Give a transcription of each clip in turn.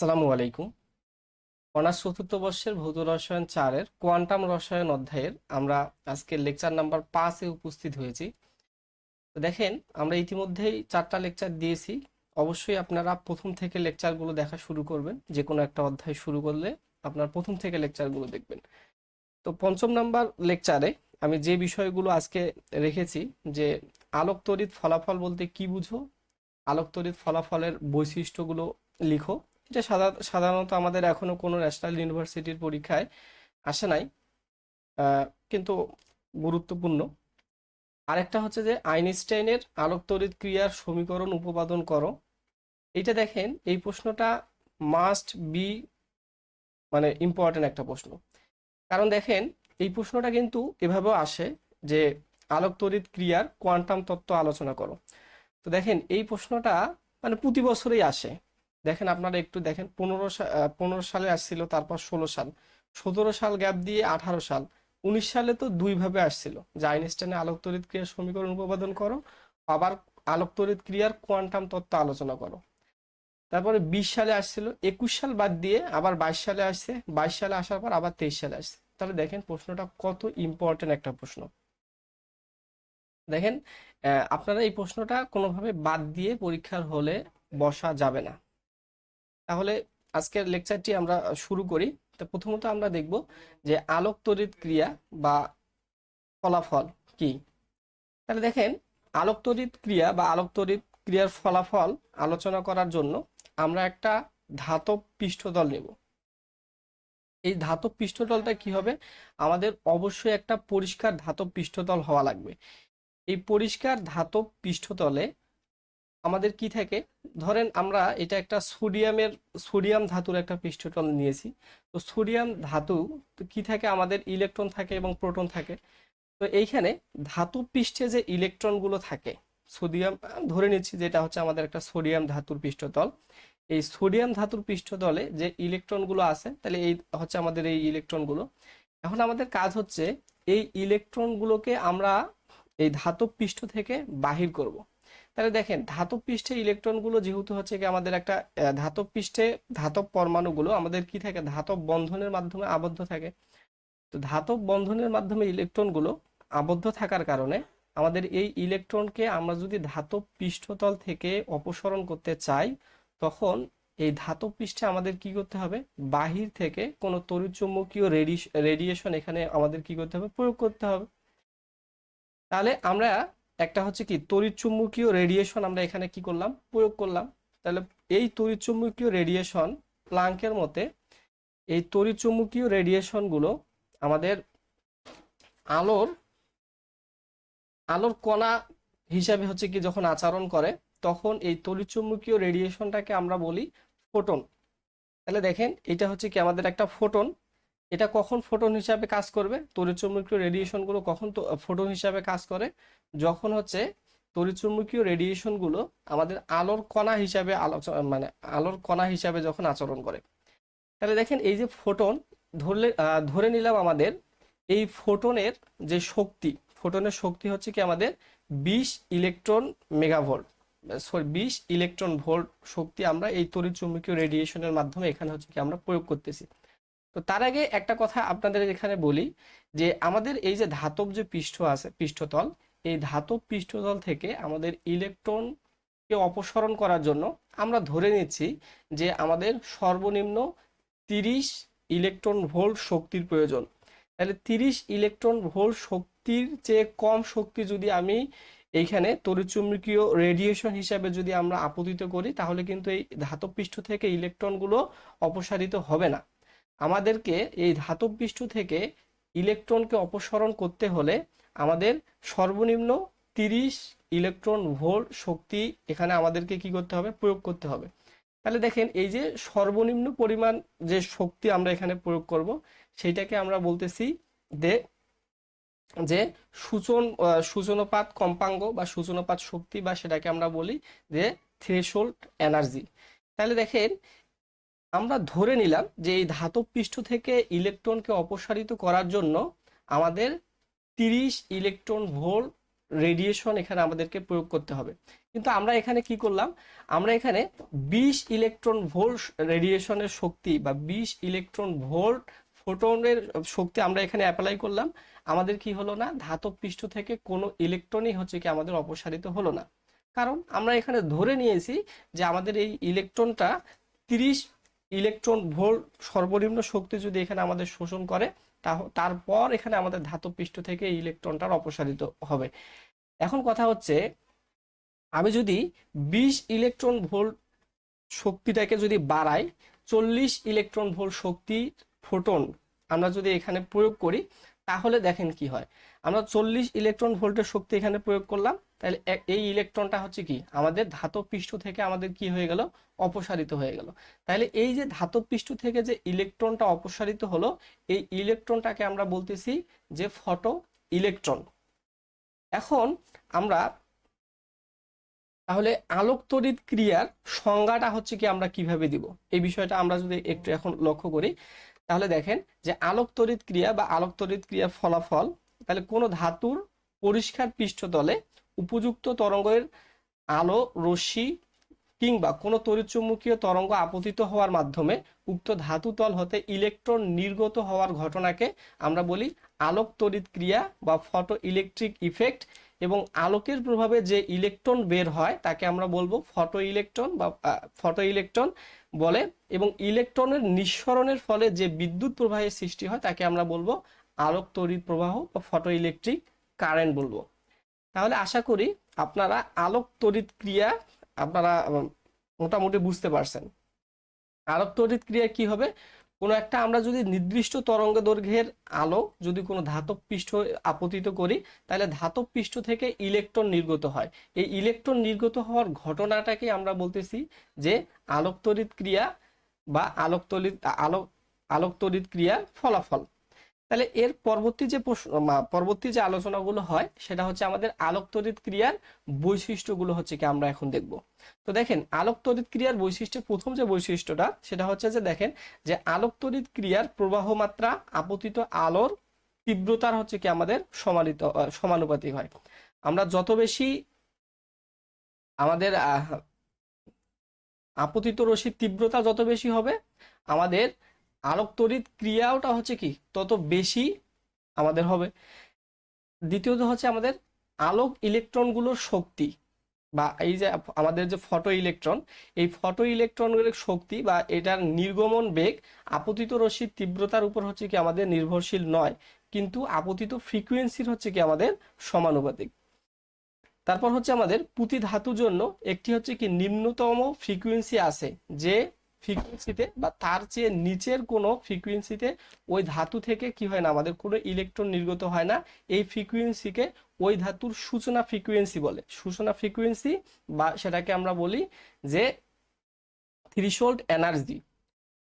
আসসালামু আলাইকুম। অনার্স চতুর্থ বর্ষের ভৌত রসায়ন চারের কোয়ান্টাম রসায়ন অধ্যায়ের আমরা আজকে লেকচার নাম্বার পাঁচে উপস্থিত হয়েছি। দেখেন, আমরা ইতিমধ্যেই চারটা লেকচার দিয়েছি। অবশ্যই আপনারা প্রথম থেকে লেকচারগুলো দেখা শুরু করবেন। যে কোনো একটা অধ্যায় শুরু করলে আপনার প্রথম থেকে লেকচারগুলো দেখবেন। তো পঞ্চম নাম্বার লেকচারে আমি যে বিষয়গুলো আজকে রেখেছি, যে আলোক ফলাফল বলতে কি বুঝো? আলোক ফলাফলের বৈশিষ্ট্যগুলো লিখো। এটা সাধা- সাধারণত আমাদের এখনও কোনো ন্যাশনাল ইউনিভার্সিটির পরীক্ষায় আসে নাই কিন্তু গুরুত্বপূর্ণ। আরেকটা হচ্ছে যে আইনস্টাইনের আলোক তড়িৎ ক্রিয়ার সমীকরণ উপপাদন করো। এইটা দেখেন, এই প্রশ্নটা মাস্ট বি মানে ইম্পর্টেন্ট একটা প্রশ্ন। কারণ দেখেন, এই প্রশ্নটা কিন্তু এভাবেও আসে যে আলোক তড়িৎ ক্রিয়ার কোয়ান্টাম তত্ত্ব আলোচনা করো। তো দেখেন, এই প্রশ্নটা মানে প্রতি বছরেই আসে। দেখেন আপনারা একটু দেখেন, পনেরো পনেরো সালে আসছিল, তারপর ষোলো সাল। সতেরো সাল গ্যাপ দিয়ে আঠারো সাল। উনিশ সালে তো দুই ভাবে আসছিল, যে আইনস্টাইনের আলোক তড়িৎ ক্রিয়ার সমীকরণ উপপাদন করো, আবার আলোক তড়িৎ ক্রিয়ার কোয়ান্টাম তত্ত্ব আলোচনা করো। তারপরে বিশ সালে আসছিল, একুশ সাল বাদ দিয়ে আবার বাইশ সালে আসছে, বাইশ সালে আসার পর আবার তেইশ সালে আসছে। তাহলে দেখেন প্রশ্নটা কত ইম্পর্টেন্ট একটা প্রশ্ন। দেখেন আপনারা এই প্রশ্নটা কোনোভাবে বাদ দিয়ে পরীক্ষার হলে বসা যাবে না। তাহলে আজকের লেকচারটি আমরা শুরু করি। তো প্রথমত আমরা দেখব যে আলোক তড়িৎ ক্রিয়া বা ফলাফল কি। তাহলে দেখেন, আলোক তড়িৎ ক্রিয়া বা আলোক তড়িৎ ক্রিয়ার ফলাফল আলোচনা করার জন্য আমরা একটা ধাতব পৃষ্ঠতল নেব। এই ধাতব পৃষ্ঠতলটা কি হবে? আমাদের অবশ্যই একটা পরিষ্কার ধাতব পৃষ্ঠতল হওয়া লাগবে। এই পরিষ্কার ধাতব পৃষ্ঠতলে আমাদের কি থাকে? ধরেন আমরা এটা একটা সোডিয়ামের, সোডিয়াম ধাতুর একটা পৃষ্ঠতল নিয়েছি। তো সোডিয়াম ধাতু কি থাকে? আমাদের ইলেকট্রন থাকে এবং প্রোটন থাকে। তো এইখানে ধাতু পৃষ্ঠে যে ইলেকট্রনগুলো থাকে, সোডিয়াম ধরে নিচ্ছি যেটা হচ্ছে আমাদের একটা সোডিয়াম ধাতুর পৃষ্ঠতল। এই সোডিয়াম ধাতুর পৃষ্ঠতলে যে ইলেকট্রনগুলো আছে, তাহলে এই হচ্ছে আমাদের এই ইলেকট্রনগুলো। এখন আমাদের কাজ হচ্ছে, এই ইলেকট্রনগুলোকে আমরা এই ধাতব পৃষ্ঠ থেকে বাহির করব। তাহলে দেখেন, ধাতব পৃষ্ঠে ইলেকট্রনগুলো যেহেতু হচ্ছে কি আমাদের একটা ধাতব পৃষ্ঠে ধাতব পরমাণুগুলো আমাদের কি থাকে? ধাতব বন্ধনের মাধ্যমে আবদ্ধ থাকে। তো ধাতব বন্ধনের মাধ্যমে ইলেকট্রনগুলো আবদ্ধ থাকার কারণে আমাদের এই ইলেকট্রনকে আমরা যদি ধাতব পৃষ্ঠতল থেকে অপসরণ করতে চাই, তখন এই ধাতব পৃষ্ঠে আমাদের কি করতে হবে? বাহির থেকে কোনো তড়িৎচুম্বকীয় রেডিয়েশন এখানে আমাদের কি করতে হবে? প্রয়োগ করতে হবে। তাহলে আমরা একটা হচ্ছে কি তড়িৎচুম্বকীয় রেডিয়েশন আমরা এখানে কি করলাম? প্রয়োগ করলাম। তাহলে এই তড়িৎচুম্বকীয় রেডিয়েশন প্লাঙ্কের মতে এই তড়িৎচুম্বকীয় রেডিয়েশনগুলো আমাদের আলোর আলোর কণা হিসাবে হচ্ছে কি যখন আচরণ করে, তখন এই তড়িৎচুম্বকীয় রেডিয়েশনটাকে আমরা বলি ফোটন তাহলে দেখেন, এটা হচ্ছে কি আমাদের একটা ফোটন এটা কখন ফোটন হিসাবে কাজ করবে? তড়িৎচুম্বকীয় রেডিয়েশনগুলো কখন তো ফোটন হিসাবে কাজ করে? যখন হচ্ছে তড়িৎচুম্বকীয় রেডিয়েশনগুলো আমাদের আলোর কণা হিসাবে আলোচনা মানে আলোর কণা হিসাবে যখন আচরণ করে। তাহলে দেখেন এই যে ফোটন, ধরলে ধরে নিলাম আমাদের এই ফোটনের যে শক্তি, ফোটনের শক্তি হচ্ছে কি আমাদের বিশ ইলেকট্রন মেগাভোল্ট সরি বিশ ইলেকট্রন ভোল্ট শক্তি আমরা এই তড়িৎচুম্বকীয় রেডিয়েশনের মাধ্যমে এখানে হচ্ছে কি আমরা প্রয়োগ করতেছি। তো তার আগে একটা কথা আপনাদের এখানে বলি, যে আমাদের এই যে ধাতব যে পৃষ্ঠ আছে, পৃষ্ঠতল, এই ধাতব পৃষ্ঠতল থেকে আমাদের ইলেকট্রনকে অপসরণ করার জন্য আমরা ধরে নিচ্ছি যে আমাদের সর্বনিম্ন তিরিশ ইলেকট্রন ভোল্ট শক্তির প্রয়োজন। তাহলে তিরিশ ইলেকট্রন ভোল্ট শক্তির চেয়ে কম শক্তি যদি আমি এইখানে তড়িৎচুম্বকীয় রেডিয়েশন হিসাবে যদি আমরা আপতিত করি, তাহলে কিন্তু এই ধাতব পৃষ্ঠ থেকে ইলেকট্রনগুলো অপসারিত হবে না। আমাদেরকে এই ধাতব পৃষ্ঠ থেকে ইলেকট্রনকে অপসরণ করতে হলে আমাদের সর্বনিম্ন তিরিশ ইলেকট্রন ভোল্ট শক্তি এখানে আমাদেরকে কি করতে হবে? প্রয়োগ করতে হবে। তাহলে দেখেন, এই যে সর্বনিম্ন পরিমাণ যে শক্তি আমরা এখানে প্রয়োগ করব সেইটাকে আমরা বলতেছি যে যে সূচন সূচনোপাত কম্পাঙ্গ বা সূচনোপাত শক্তি বা সেটাকে আমরা বলি যে থ্রেশোল্ড এনার্জি তাহলে দেখেন আমরা ধরে নিলাম যে এই ধাতব পৃষ্ঠ থেকে ইলেকট্রনকে অপসারিত করার জন্য আমাদের তিরিশ ইলেকট্রন ভোল্ট রেডিয়েশন এখানে আমাদেরকে প্রয়োগ করতে হবে। কিন্তু আমরা এখানে কি করলাম? আমরা এখানে বিশ ইলেকট্রন ভোল্ট রেডিয়েশনের শক্তি বা বিশ ইলেকট্রন ভোল্ট ফোটনের শক্তি আমরা এখানে অ্যাপ্লাই করলাম। আমাদের কি হলো না? ধাতব পৃষ্ঠ থেকে কোনো ইলেকট্রনই হচ্ছে কি আমাদের অপসারিত হলো না। কারণ আমরা এখানে ধরে নিয়েছি যে আমাদের এই ইলেকট্রনটা তিরিশ ইলেকট্রন ভোল্ট সর্বনিম্ন শক্তি যদি এখানে আমাদের শোষণ করে তারপর এখানে আমাদের ধাতব পৃষ্ঠ থেকে ইলেকট্রনটার অপসারিত হবে। এখন কথা হচ্ছে, আমি যদি বিশ ইলেকট্রন ভোল্ট শক্তিটাকে যদি বাড়াই, চল্লিশ ইলেকট্রন ভোল্ট শক্তি ফোটন আমরা যদি এখানে প্রয়োগ করি, তাহলে দেখেন কি হয়। আমরা চল্লিশ ইলেকট্রন ভোল্টের শক্তি এখানে প্রয়োগ করলাম তাহলে এই ইলেকট্রনটা হচ্ছে কি? আমাদের ধাতব পৃষ্ঠ থেকে আমাদের কি হয়ে গেল? অপসারিত হয়ে গেল। তাহলে এই যে ধাতব পৃষ্ঠ থেকে যে ইলেকট্রনটা অপসারিত হলো, এই ইলেকট্রনটাকে আমরা বলতেছি যে ফটো ইলেকট্রন। এখন আমরা তাহলে আলোক তড়িৎ ক্রিয়ার সংজ্ঞাটা হচ্ছে কি আমরা কীভাবে দিব? এই বিষয়টা আমরা যদি একটু এখন লক্ষ্য করি, তাহলে দেখেন যে আলোক তড়িৎ ক্রিয়া বা আলোক তড়িৎ ক্রিয়ার ফলাফল, তাহলে কোনো ধাতুর পরিষ্কার পৃষ্ঠতলে উপযুক্ত তরঙ্গের আলো, রশ্মি কিংবা কোনো তড়িৎচুম্বকীয় তরঙ্গ আপতিত হওয়ার মাধ্যমে উক্ত ধাতুতল হতে ইলেকট্রন নির্গত হওয়ার ঘটনাকে আমরা বলি আলোক তড়িৎ ক্রিয়া বা ফটো ইলেকট্রিক ইফেক্ট এবং আলোকের প্রভাবে যে ইলেকট্রন বের হয় তাকে আমরা বলব ফটো ইলেকট্রন বা ফটো ইলেকট্রন বলে এবং ইলেকট্রনের নিঃসরণের ফলে যে বিদ্যুৎ প্রবাহের সৃষ্টি হয় তাকে আমরা বলব আলোক তড়িৎ প্রবাহ বা ফটো ইলেকট্রিক কারেন্ট বলব। তাহলে আশা করি আপনারা আলোক তড়িৎ ক্রিয়া আপনারা মোটামুটি বুঝতে পারছেন। আলোক তড়িৎ ক্রিয়া কি হবে? কোনো একটা আমরা যদি নির্দিষ্ট তরঙ্গ দৈর্ঘ্যের আলো যদি কোনো ধাতব পৃষ্ঠ আপতিত করি, তাহলে ধাতব পৃষ্ঠ থেকে ইলেকট্রন নির্গত হয়। এই ইলেকট্রন নির্গত হওয়ার ঘটনাটাকে আমরা বলতেছি যে আলোক তড়িৎ ক্রিয়া বা আলোক তড়িৎ, আলোক আলোক তড়িৎ ক্রিয়ার ফলাফল। তাহলে এর পরবর্তী যে পরবর্তী যে আলোচনাগুলো হয় সেটা হচ্ছে আমাদের আলোক তড়িৎ ক্রিয়ার বৈশিষ্ট্যগুলো হচ্ছে কি আমরা এখন দেখব। তো দেখেন আলোক তড়িৎ ক্রিয়ার বৈশিষ্ট্য প্রথম যে বৈশিষ্ট্যটা সেটা হচ্ছে যে দেখেন যে আলোক তড়িৎ ক্রিয়ার প্রবাহ মাত্রা আপতিত আলোর তীব্রতার হচ্ছে কি আমাদের সমানিত আহ, সমানুপাতিক হয়। আমরা যত বেশি আমাদের আপতিত রশ্মির তীব্রতা যত বেশি হবে আমাদের আলোক তড়িৎ ক্রিয়াটা হচ্ছে কি, তত বেশি আমাদের হবে। দ্বিতীয়ত হচ্ছে আমাদের আলোক ইলেকট্রনগুলোর শক্তি বা এই যে আমাদের যে ফটো ইলেকট্রন, এই ফটো ইলেকট্রনগুলোর শক্তি বা এটার নির্গমন বেগ আপতিত রশ্মির তীব্রতার উপর হচ্ছে কি আমাদের নির্ভরশীল নয়, কিন্তু আপতিত ফ্রিকোয়েন্সির হচ্ছে কি আমাদের সমানুপাতিক। তারপর হচ্ছে আমাদের পুঁতি ধাতুর জন্য একটি হচ্ছে কি নিম্নতম ফ্রিকোয়েন্সি আছে, যে ফ্রিকোয়েন্সিতে বা তার চেয়ে নিচের কোনো ফ্রিকোয়েন্সিতে ওই ধাতু থেকে কি হয় না? আমাদের কোনো ইলেকট্রন নির্গত হয় না। এই ফ্রিকোয়েন্সিকে ওই ধাতুর সূচনা ফ্রিকোয়েন্সি বলে। সূচনা ফ্রিকোয়েন্সি বা সেটাকে আমরা বলি যে থ্রিশোল্ড এনার্জি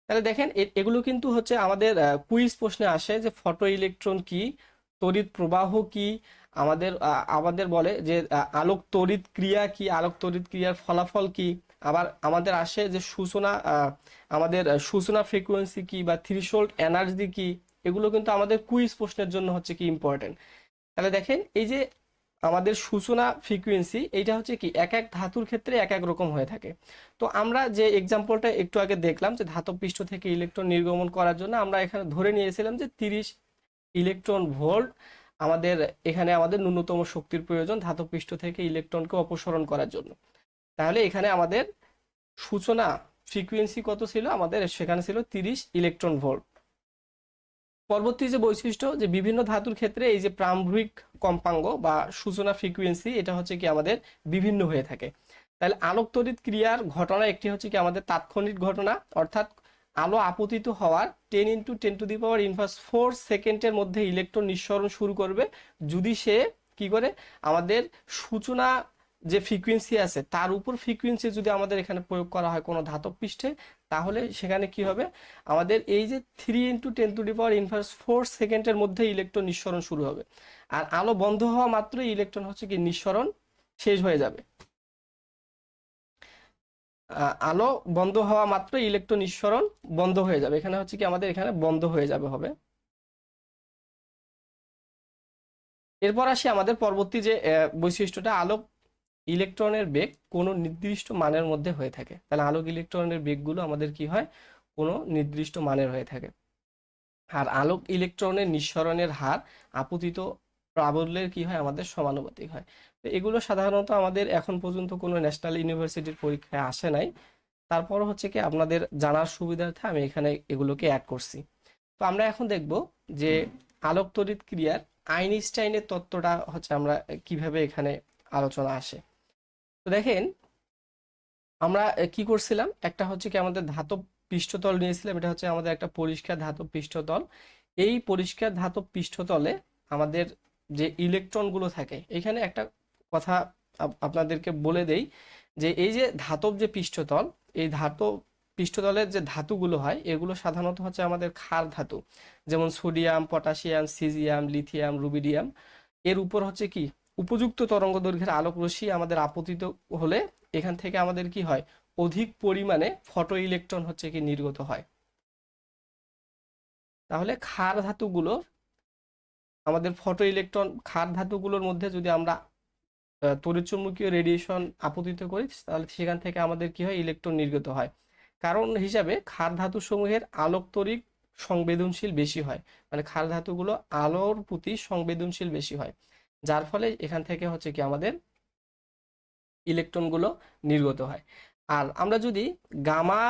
তাহলে দেখেন এগুলো কিন্তু হচ্ছে আমাদের কুইজ প্রশ্নে আসে যে ফটো ইলেকট্রন কি, তড়িৎ প্রবাহ কি, আমাদের আমাদের বলে যে আলোক তড়িৎ ক্রিয়া কি, আলোক তড়িৎ ক্রিয়ার ফলাফল কি। আবার আমাদের আসে যে সূচনা আমাদের সূচনা ফ্রিকোয়েন্সি কি বা থ্রিশোল্ড এনার্জি কি, এগুলো কিন্তু আমাদের কুইজ প্রশ্নের জন্য হচ্ছে কি ইম্পর্টেন্ট তাহলে দেখেন, এই যে আমাদের সূচনা ফ্রিকোয়েন্সি এইটা হচ্ছে কি এক এক ধাতুর ক্ষেত্রে এক এক রকম হয়ে থাকে। তো আমরা যে এক্সাম্পলটা একটু আগে দেখলাম যে ধাতব পৃষ্ঠ থেকে ইলেকট্রন নির্গমন করার জন্য আমরা এখানে ধরে নিয়েছিলাম যে তিরিশ ইলেকট্রন ভোল্ট আমাদের, এখানে আমাদের ন্যূনতম শক্তির প্রয়োজন ধাতব পৃষ্ঠ থেকে ইলেকট্রনকে অপসরণ করার জন্য। তাহলে এখানে আমাদের সূচনা ফ্রিকোয়েন্সি কত ছিল? আমাদের সেখানে ছিল তিরিশ ইলেকট্রন ভোল্ট পরবর্তী যে বৈশিষ্ট্য, যে বিভিন্ন ধাতুর ক্ষেত্রে এই যে প্রাম্ভিক কম্পাঙ্গ বা সূচনা ফ্রিকোয়েন্সি এটা হচ্ছে কি আমাদের বিভিন্ন হয়ে থাকে। তাহলে আলোক তড়িৎ ক্রিয়ার ঘটনা একটি হচ্ছে কি আমাদের তাৎক্ষণিক ঘটনা, অর্থাৎ আলো আপতিত হওয়ার ten into ten to the power inverse four সেকেন্ডের মধ্যে ইলেকট্রন নিঃসরণ শুরু করবে। যদি সে কি করে? আমাদের সূচনা যে ফ্রিকোয়েন্সি আছে, তার উপর ফ্রিকোয়েন্সি যদি আমাদের এখানে প্রয়োগ করা হয় কোনো ধাতব পৃষ্ঠে, তাহলে সেখানে কি হবে? আমাদের এই যে three into ten to the power inverse four সেকেন্ডের মধ্যে ইলেকট্রন নিঃসরণ শুরু হবে। আর আলো বন্ধ হওয়া মাত্রই ইলেকট্রন হচ্ছে কি নিঃসরণ শেষ হয়ে যাবে। আলো বন্ধ হওয়া মাত্র ইলেকট্রন নিঃসরণ বন্ধ হয়ে যাবে। এখানে হচ্ছে কি আমাদের এখানে বন্ধ হয়ে যাবে হবে। এরপর আসি আমাদের পরবর্তী যে বৈশিষ্ট্যটা আলোক ইলেকট্রনের বেগ কোনো নির্দিষ্ট মানের মধ্যে হয়ে থাকে। তাহলে আলোক ইলেকট্রনের বেগগুলো আমাদের কি হয়? কোনো নির্দিষ্ট মানের হয়ে থাকে। আর আলোক ইলেকট্রনের নিঃসরণের হার আপতিত প্রাবল্যের কি হয়? আমাদের সমানুপাতিক হয়। তো এগুলো সাধারণত আমাদের এখন পর্যন্ত কোনো ন্যাশনাল ইউনিভার্সিটির পরীক্ষায় আসে নাই। তারপর হচ্ছে কি আপনাদের জানার সুবিধার্থে আমি এখানে এগুলোকে অ্যাড করছি। তো আমরা এখন দেখব যে আলোক তড়িৎ ক্রিয়ার আইনস্টাইনের তত্ত্বটা হচ্ছে আমরা কীভাবে এখানে আলোচনা আসে। তো দেখেন, আমরা কি করছিলাম? একটা হচ্ছে কি আমাদের ধাতব পৃষ্ঠতল নিয়েছিলাম, এটা হচ্ছে আমাদের একটা পরিষ্কার ধাতব পৃষ্ঠতল। এই পরিষ্কার ধাতব পৃষ্ঠতলে আমাদের যে ইলেকট্রনগুলো থাকে, এখানে একটা কথা আপনাদেরকে বলে দেই যে এই যে ধাতব যে পৃষ্ঠতল, এই ধাতব পৃষ্ঠতলের যে ধাতুগুলো হয়, এগুলো সাধারণত হচ্ছে আমাদের ক্ষার ধাতু। যেমন sodium, potassium, caesium, lithium, rubidium. এর উপর হচ্ছে কি? উপযুক্ত তরঙ্গ দৈর্ঘ্যের আলোক রশ্মি আমাদের আপতিত হলে এখান থেকে আমাদের কি হয়? অধিক পরিমাণে ফটো ইলেকট্রন হচ্ছে কি নির্গত হয়। তাহলে ক্ষার ধাতুগুলো আমাদের ফটো ইলেকট্রন ক্ষার ধাতুগুলোর মধ্যে যদি আমরা আহ, তড়িৎচুম্বকীয় রেডিয়েশন আপতিত করি তাহলে সেখান থেকে আমাদের কি হয়? ইলেকট্রন নির্গত হয়। কারণ হিসাবে ক্ষার ধাতু সমূহের আলোক তড়িৎ সংবেদনশীল বেশি হয়। মানে ক্ষার ধাতুগুলো আলোর প্রতি সংবেদনশীল বেশি হয়। যার ফলে এখান থেকে হচ্ছে কি আমাদের ইলেকট্রনগুলো নির্গত হয়। আর আমরা যদি গামা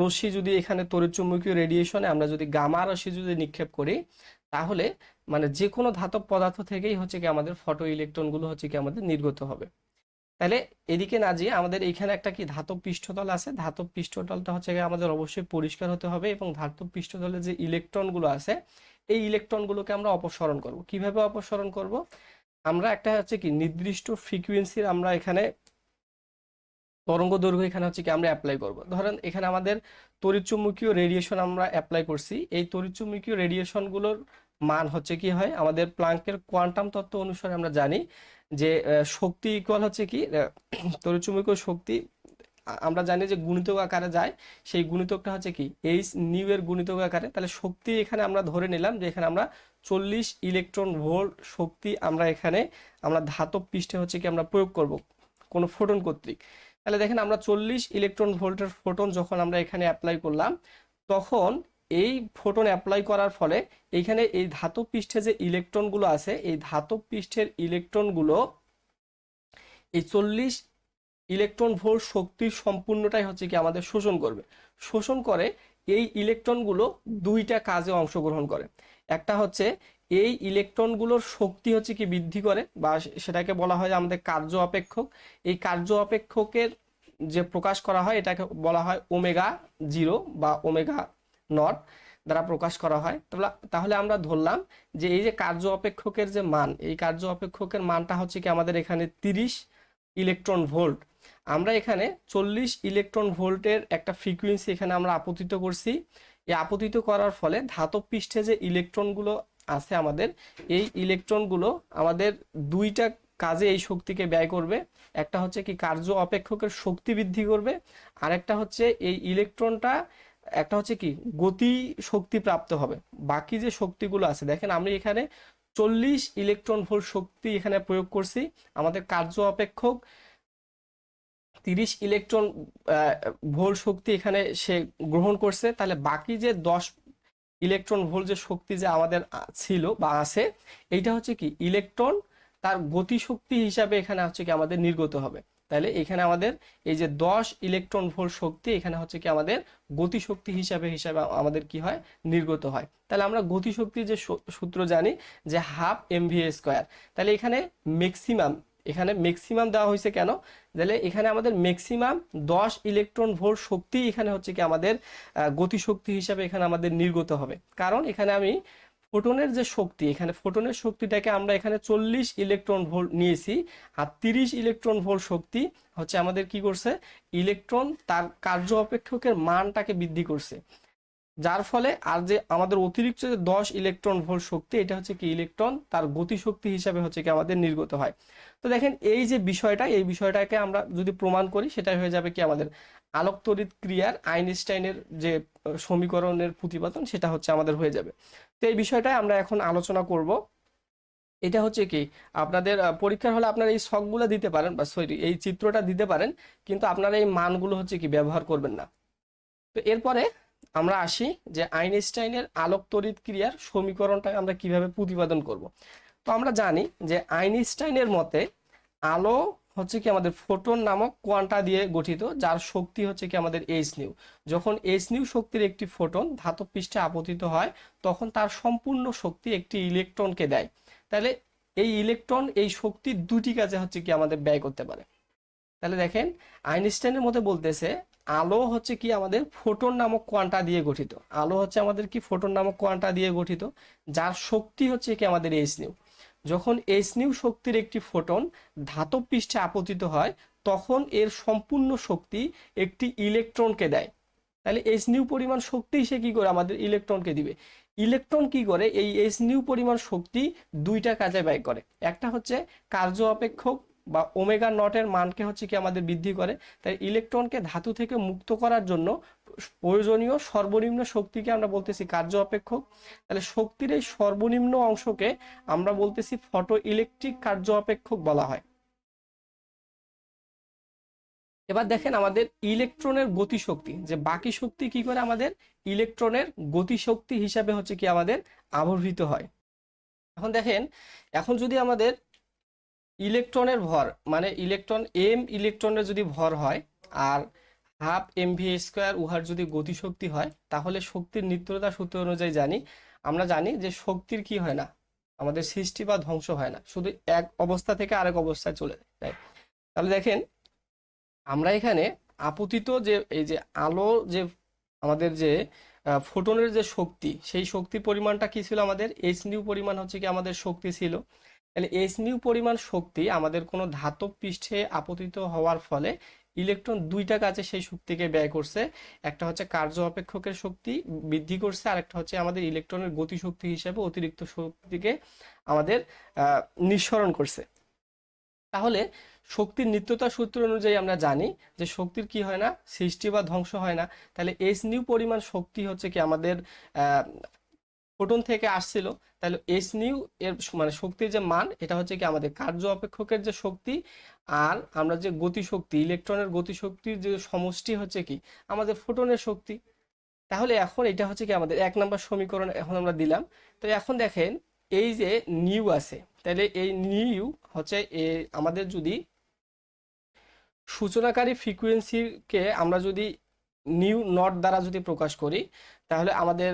রশ্মি যদি এখানে তড়িৎচুম্বকীয় রেডিয়েশনে আমরা যদি গামা রশ্মি যদি নিক্ষেপ করি, তাহলে মানে যে কোনো ধাতব পদার্থ থেকেই হচ্ছে কি আমাদের ফটো ইলেকট্রনগুলো হচ্ছে কি আমাদের নির্গত হবে। তাহলে এদিকে না যেয়ে আমাদের এখানে একটা কি ধাতব পৃষ্ঠতল আছে, ধাতব পৃষ্ঠতলটা হচ্ছে গিয়ে আমাদের অবশ্যই পরিষ্কার হতে হবে এবং ধাতব পৃষ্ঠতলে যে ইলেকট্রনগুলো আছে, এই ইলেকট্রনগুলোকে আমরা অপসরণ করব। কীভাবে অপসরণ করব? আমরা একটা হচ্ছে কি নির্দিষ্ট ফ্রিকুয়েন্সির আমরা এখানে তরঙ্গ দৈর্ঘ্য এখানে হচ্ছে কি আমরা অ্যাপ্লাই করব। ধরেন এখানে আমাদের তড়িৎচুম্বকীয় রেডিয়েশন আমরা অ্যাপ্লাই করছি। এই তড়িৎচুম্বকীয় রেডিয়েশনগুলোর মান হচ্ছে কি হয়? আমাদের প্লাঙ্কের কোয়ান্টাম তত্ত্ব অনুসারে আমরা জানি যে শক্তি ইকুয়াল হচ্ছে কি তরিচুম্বকীয় শক্তি আমরা জানি যে গুণিতক আকারে যায়, সেই গুণিতকটা হচ্ছে কি এইচ নিউ এর গুণিতক আকারে, তাহলে শক্তি এখানে আমরা ধরে নিলাম যে এখানে আমরা চল্লিশ ইলেকট্রন ভোল্ট শক্তি আমরা এখানে, আমরা ধাতব পৃষ্ঠে হচ্ছে কি আমরা প্রয়োগ করব, কোনো ফোটন কর্তৃক। তাহলে দেখেন আমরা চল্লিশ ইলেকট্রন ভোল্টের ফোটন যখন আমরা এখানে অ্যাপ্লাই করলাম, তখন এই ফোটন অ্যাপ্লাই করার ফলে এইখানে এই ধাতব পৃষ্ঠে যে ইলেকট্রনগুলো আছে, এই ধাতব পৃষ্ঠের ইলেকট্রনগুলো এই চল্লিশ ইলেকট্রন ভোল্ট শক্তির সম্পূর্ণটাই হচ্ছে কি আমাদের শোষণ করবে। শোষণ করে এই ইলেকট্রনগুলো দুইটা কাজে অংশগ্রহণ করে। একটা হচ্ছে এই ইলেকট্রনগুলোর শক্তি হচ্ছে কি বৃদ্ধি করে বা সেটাকে বলা হয় আমাদের কার্য অপেক্ষক। এই কার্য অপেক্ষকের যে প্রকাশ করা হয় এটাকে বলা হয় ওমেগা জিরো বা ওমেগা নট দ্বারা প্রকাশ করা হয়। তাহলে আমরা ধরলাম যে এই যে কার্য অপেক্ষকের যে মান, এই কার্য অপেক্ষকের মানটা হচ্ছে কি আমাদের এখানে তিরিশ ইলেকট্রন ভোল্ট আমরা এখানে চল্লিশ ইলেকট্রন ভোল্টের একটা ফ্রিকোয়েন্সি এখানে আমরা আপতিত করছি। এই আপতিত করার ফলে ধাতব পৃষ্ঠে যে ইলেকট্রনগুলো আছে আমাদের, এই ইলেকট্রনগুলো আমাদের দুইটা কাজে এই শক্তিকে ব্যয় করবে। একটা হচ্ছে কি কার্য অপেক্ষকের শক্তি বৃদ্ধি করবে, আরেকটা হচ্ছে এই ইলেকট্রনটা একটা হচ্ছে কি গতি শক্তি প্রাপ্ত হবে। বাকি যে শক্তিগুলো আছে, দেখেন আমি এখানে চল্লিশ ইলেকট্রন ভোল্ট শক্তি এখানে প্রয়োগ করছি। আমাদের কার্য অপেক্ষক তিরিশ ইলেকট্রন ভোল্ট শক্তি এখানে সে গ্রহণ করছে। তাহলে বাকি যে দশ ইলেকট্রন ভোল্ট যে শক্তি যে আমাদের ছিল বা আছে, এইটা হচ্ছে কি ইলেকট্রন তার গতিশক্তি হিসাবে এখানে হচ্ছে কি আমাদের নির্গত হবে। তাহলে এখানে আমাদের এই যে দশ ইলেকট্রন ভোল্ট শক্তি, এখানে হচ্ছে কি আমাদের গতিশক্তি হিসাবে হিসাবে আমাদের কি হয়? নির্গত হয়। তাহলে আমরা গতিশক্তির যে সূত্র জানি যে হাফ এম ভি স্কোয়ার তাহলে এখানে ম্যাক্সিমাম এখানে ম্যাক্সিমাম দেওয়া হয়েছে কেন? তাহলে এখানে আমাদের ম্যাক্সিমাম দশ ইলেকট্রন ভোল্ট শক্তি এখানে হচ্ছে কি আমাদের গতিশক্তি হিসাবে এখানে আমাদের নির্গত হবে। কারণ এখানে আমি ফোটনের যে শক্তি, এখানে ফোটনের শক্তিটাকে আমরা এখানে চল্লিশ ইলেকট্রন ভোল্ট নিয়েছি আর তিরিশ ইলেকট্রন ভোল্ট শক্তি হচ্ছে আমাদের কি করছে? ইলেকট্রন তার কার্য অপেক্ষকের মানটাকে বৃদ্ধি করছে। যার ফলে আর যে আমাদের অতিরিক্ত যে দশ ইলেকট্রন ভোল্ট শক্তি, এটা হচ্ছে কি? ইলেকট্রন তার গতিশক্তি হিসাবে হচ্ছে কি আমাদের নির্গত হয়। তো দেখেন, এই যে বিষয়টা, এই বিষয়টাকে আমরা যদি প্রমাণ করি, সেটাই হয়ে যাবে কি আমাদের আলোক তড়িৎ ক্রিয়ার আইনস্টাইনের যে সমীকরণের প্রতিপাদন, সেটা হচ্ছে আমাদের হয়ে যাবে। তো এই বিষয়টাই আমরা এখন আলোচনা করব। এটা হচ্ছে কি, আপনাদের পরীক্ষার হলে আপনারা এই শখগুলো দিতে পারেন, বা সরি এই চিত্রটা দিতে পারেন, কিন্তু আপনারা এই মানগুলো হচ্ছে কি ব্যবহার করবেন না। তো এরপরে আমরা আসি যে আইনস্টাইনের আলোক তড়িৎ ক্রিয়ার সমীকরণটা আমরা কীভাবে প্রতিপাদন করব। তো আমরা জানি যে আইনস্টাইনের মতে আলো হচ্ছে কি আমাদের ফোটন নামক কোয়ান্টা দিয়ে গঠিত, যার শক্তি হচ্ছে কি আমাদের এইচ নিউ যখন এইচ নিউ শক্তির একটি ফোটন ধাতব পৃষ্ঠে আপতিত হয়, তখন তার সম্পূর্ণ শক্তি একটি ইলেকট্রনকে দেয়। তাহলে এই ইলেকট্রন এই শক্তি দুটি কাজে হচ্ছে কি আমাদের ব্যয় করতে পারে। তাহলে দেখেন, আইনস্টাইনের মতে বলতেছে, আলো হচ্ছে কি আমাদের ফোটন নামক কোয়ান্টা দিয়ে গঠিত। আলো হচ্ছে আমাদের কি ফোটন নামক কোয়ান্টা দিয়ে গঠিত, যার শক্তি হচ্ছে কি আমাদের এইচ নিউ যখন এইচ নিউ শক্তির একটি ফোটন ধাতব পৃষ্ঠে আপতিত হয়, তখন এর সম্পূর্ণ শক্তি একটি ইলেকট্রনকে দেয়। তাহলে এইচ নিউ পরিমাণ শক্তি সে কি করে? আমাদের ইলেকট্রনকে দিবে। ইলেকট্রন কি করে? এই এইচ নিউ পরিমাণ শক্তি দুইটা কাজে ব্যয় করে। একটা হচ্ছে কার্য অপেক্ষক বা ওমেগা নটের মানকে হচ্ছে কি আমাদের বৃদ্ধি করে। তাই ইলেকট্রনকে ধাতু থেকে মুক্ত করার জন্য প্রয়োজনীয় সর্বনিম্ন শক্তিকে আমরা বলতেছি কার্য অপেক্ষক। তাহলে শক্তির এই সর্বনিম্ন অংশকে আমরা বলতেছি ফটো ইলেকট্রিক কার্য অপেক্ষক বলা হয়। এবার দেখেন আমাদের ইলেকট্রনের গতিশক্তি, যে বাকি শক্তি কি করে আমাদের? ইলেকট্রনের গতিশক্তি হিসাবে হচ্ছে কি আমাদের আবর্তিত হয়। এখন দেখেন, এখন যদি আমাদের ইলেকট্রনের ভর মানে ইলেকট্রন এম ইলেকট্রনের যদি ভর হয় আর হাফ এম ভি স্কোয়ার উহার যদি গতিশক্তি হয়, তাহলে শক্তির নিত্যতা সূত্র অনুযায়ী জানি, আমরা জানি যে শক্তির কি হয় না, আমাদের সৃষ্টি বা ধ্বংস হয় না, শুধু এক অবস্থা থেকে আরেক অবস্থায় চলে যায় তাহলে দেখেন, আমরা এখানে আপতিত যে, এই যে আলো যে, আমাদের যে ফোটনের যে শক্তি, সেই শক্তির পরিমাণটা কি ছিল আমাদের? এইচ নিউ পরিমাণ হচ্ছে কি আমাদের শক্তি ছিল। তাহলে এইচ নিউ পরিমাণ শক্তি আমাদের কোনো ধাতব পৃষ্ঠে আপতিত হওয়ার ফলে ইলেকট্রন দুইটা কাজে সেই শক্তিকে ব্যয় করছে। একটা হচ্ছে কার্য অপেক্ষকের শক্তি বৃদ্ধি করছে আর একটা হচ্ছে আমাদের ইলেকট্রনের গতিশক্তি হিসেবে অতিরিক্ত শক্তিকে আমাদের নিঃসরণ করছে। তাহলে শক্তির নিত্যতা সূত্র অনুযায়ী আমরা জানি যে শক্তির কি হয় না? সৃষ্টি বা ধ্বংস হয় না। তাহলে এইচ নিউ পরিমাণ শক্তি হচ্ছে কি আমাদের ফোটন থেকে আসছিল, তাহলে এস নিউ এর মানে শক্তির যে মান, এটা হচ্ছে কি আমাদের কার্য অপেক্ষকের যে শক্তি আর আমরা যে গতিশক্তি, ইলেকট্রনের গতিশক্তির যে সমষ্টি হচ্ছে কি আমাদের ফোটনের শক্তি। তাহলে এখন এটা হচ্ছে কি আমাদের এক নম্বর সমীকরণ এখন আমরা দিলাম। তো এখন দেখেন, এই যে নিউ আছে, তাহলে এই নিউ হচ্ছে আমাদের যদি সূচনাকারী ফ্রিকোয়েন্সিকে আমরা যদি নিউ নট দ্বারা যদি প্রকাশ করি, তাহলে আমাদের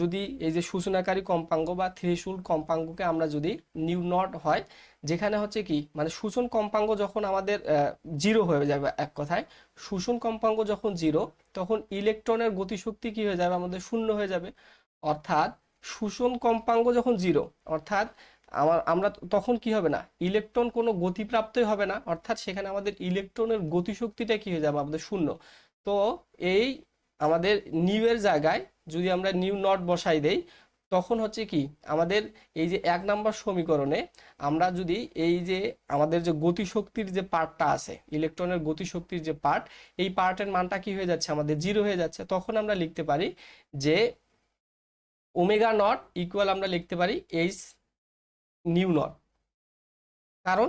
যদি এই যে সূচনাকারী কম্পাঙ্ক বা থ্রেশহোল্ড কম্পাঙ্ককে আমরা যদি নিউ নট হয়, যেখানে হচ্ছে কি মানে সূচন কম্পাঙ্ক যখন আমাদের জিরো হয়ে যাবে এক কথায় শোষণ কম্পাঙ্ক যখন জিরো তখন ইলেকট্রনের গতিশক্তি কি হয়ে যাবে? আমাদের শূন্য হয়ে যাবে। অর্থাৎ শোষণ কম্পাঙ্ক যখন জিরো অর্থাৎ আমার, আমরা তখন কি হবে না? ইলেকট্রন কোনো গতিপ্রাপ্তই হবে না। অর্থাৎ সেখানে আমাদের ইলেকট্রনের গতিশক্তিটা কি হয়ে যাবে? আমাদের শূন্য। তো এই আমাদের নিউ এর জায়গায় যদি আমরা নিউ নট বসাই দেই, তখন হচ্ছে কি আমাদের এই যে এক নাম্বার সমীকরণে আমরা যদি এই যে আমাদের যে গতিশক্তির যে পার্টটা আছে, ইলেকট্রনের গতিশক্তির যে পার্ট, এই পার্টের মানটা কি হয়ে যাচ্ছে? আমাদের জিরো হয়ে যাচ্ছে। তখন আমরা লিখতে পারি যে ওমেগা নট ইকুয়াল আমরা লিখতে পারি এইচ নিউ নট কারণ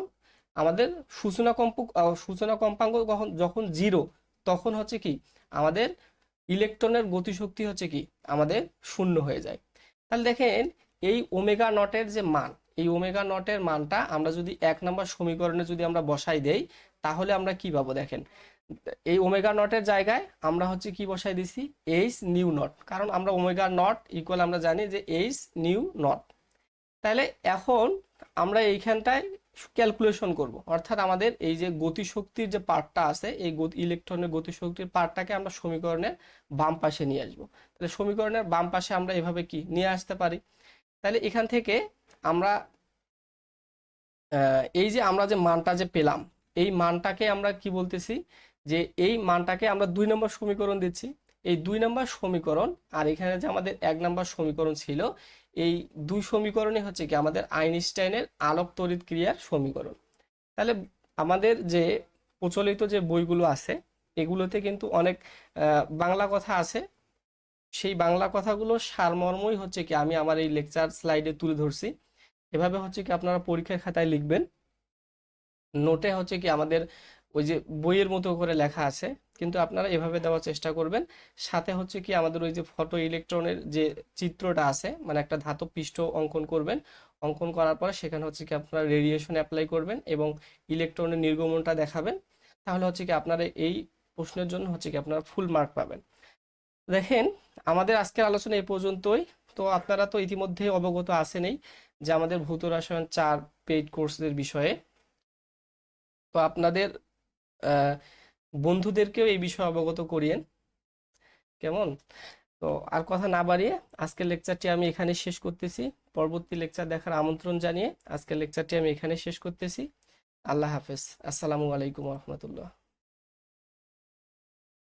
আমাদের সূচনা কম্প সূচনা কম্পাঙ্ক যখন যখন জিরো তখন হচ্ছে কি আমাদের ইলেকট্রনের গতিশক্তি হচ্ছে কি আমাদের শূন্য হয়ে যায়। তাহলে দেখেন এই ওমেগা নটের যে মান, এই ওমেগা নটের মানটা আমরা যদি এক নম্বর সমীকরণে যদি আমরা বসাই দেই, তাহলে আমরা কি পাবো দেখেন? এই ওমেগা নটের জায়গায় আমরা হচ্ছে কি বসাই দিছি? H nu nought. কারণ আমরা ওমেগা নট ইকুয়াল আমরা জানি যে এইচ নিউ নট। তাহলে এখন আমরা এইখানটায় ক্যালকুলেশন করব। অর্থাৎ আমাদের এই যে গতিশক্তির যে পার্টটা আছে, এই ইলেকট্রনের গতিশক্তির পার্টটাকে আমরা সমীকরণের বাম পাশে নিয়ে আসব। তাহলে সমীকরণের বাম পাশে আমরা এভাবে কি নিয়ে আসতে পারি? তাহলে এখান থেকে আমরা এই যে আমরা যে মানটা যে পেলাম, এই মানটাকে আমরা কি বলতেছি? যে এই মানটাকে আমরা দুই নম্বর সমীকরণ দিচ্ছি। এই দুই নম্বর সমীকরণ আর এখানে যে আমাদের এক নম্বর সমীকরণ ছিল এই দুই সমীকরণই হচ্ছে কি আমাদের আইনস্টাইনের আলোক তড়িৎ ক্রিয়ার সমীকরণ। তাহলে আমাদের যে প্রচলিত যে বইগুলো আছে, এগুলোতে কিন্তু অনেক বাংলা কথা আছে। সেই বাংলা কথাগুলো সারমর্মই হচ্ছে কি আমি আমার এই লেকচার স্লাইডে তুলে ধরছি। এভাবে হচ্ছে কি আপনারা পরীক্ষার খাতায় লিখবেন। নোটে হচ্ছে কি আমাদের ওই যে বইয়ের মতো করে লেখা আছে, কিন্তু আপনারা এভাবে দেওয়ার চেষ্টা করবেন। সাথে হচ্ছে কি আমাদের ওই যে ফটো ইলেকট্রনের যে চিত্রটা আছে মানে একটা ধাতব পৃষ্ঠ অঙ্কন করবেন। অঙ্কন করার পরে সেখানে হচ্ছে কি আপনারা রেডিয়েশন অ্যাপ্লাই করবেন এবং ইলেকট্রনের নির্গমনটা দেখাবেন। তাহলে হচ্ছে কি আপনারা এই প্রশ্নের জন্য হচ্ছে কি আপনারা ফুল মার্ক পাবেন। দেখেন, আমাদের আজকের আলোচনা এই পর্যন্তই। তো আপনারা তো ইতিমধ্যে অবগত আছেনই যে আমাদের ভৌত রসায়ন চার পেইড কোর্সের বিষয়ে। তো আপনাদের বন্ধুদেরকেও এই বিষয়ে অবগত করিয়েন। কেমন? তো আর কথা না বাড়িয়ে আজকের লেকচারটি আমি এখানে শেষ করতেছি। পরবর্তী লেকচার দেখার আমন্ত্রণ জানিয়ে আজকের লেকচারটি আমি এখানে শেষ করতেছি। আল্লাহ হাফেজ। আসসালামু আলাইকুম রহমতুল্লাহ।